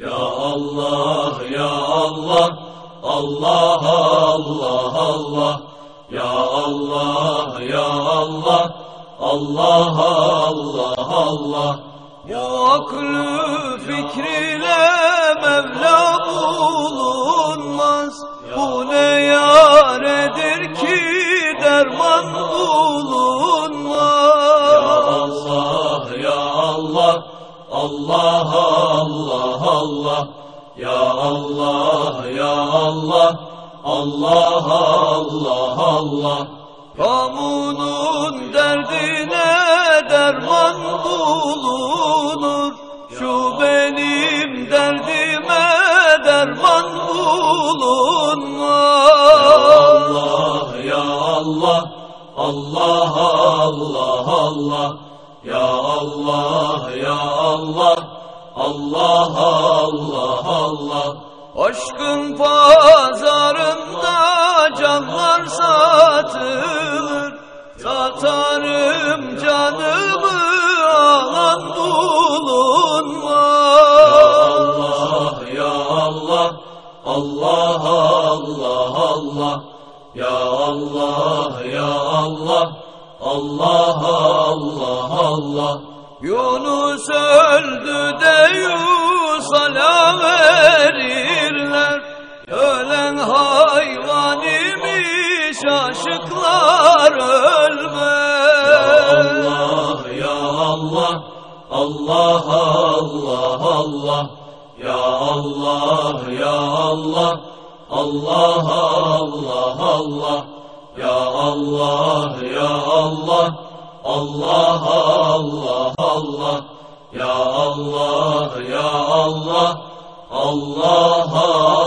Ya Allah, Ya Allah, Allah, Allah, Allah. Ya Allah, Ya Allah, Allah, Allah, Allah. Ya aklü fikriyle Allah, Allah, Allah. Ya Allah, Ya Allah, Allah, Allah, Allah. Kamunun derdine derman bulunur Şu benim derdime derman bulunmaz Allah, Ya Allah, Allah, Allah, Allah. Ya Allah, Ya Allah, Allah, Allah, Allah. Aşkın pazarında canlar satılır Satarım canımı alan bulunmaz Allah, Ya Allah, Allah, Allah, Allah. Ya Allah, Ya Allah, Allah, Allah, Allah. Yunus öldü de Yusala verirler Ölen hayvan imiş aşıklar ölmez Allah, Ya Allah, Allah, Allah, Allah. Ya Allah, Ya Allah, Allah, Allah, Allah. Ya Allah, Ya Allah, Allah, Allah, Allah. Ya Allah, Ya Allah, Allah.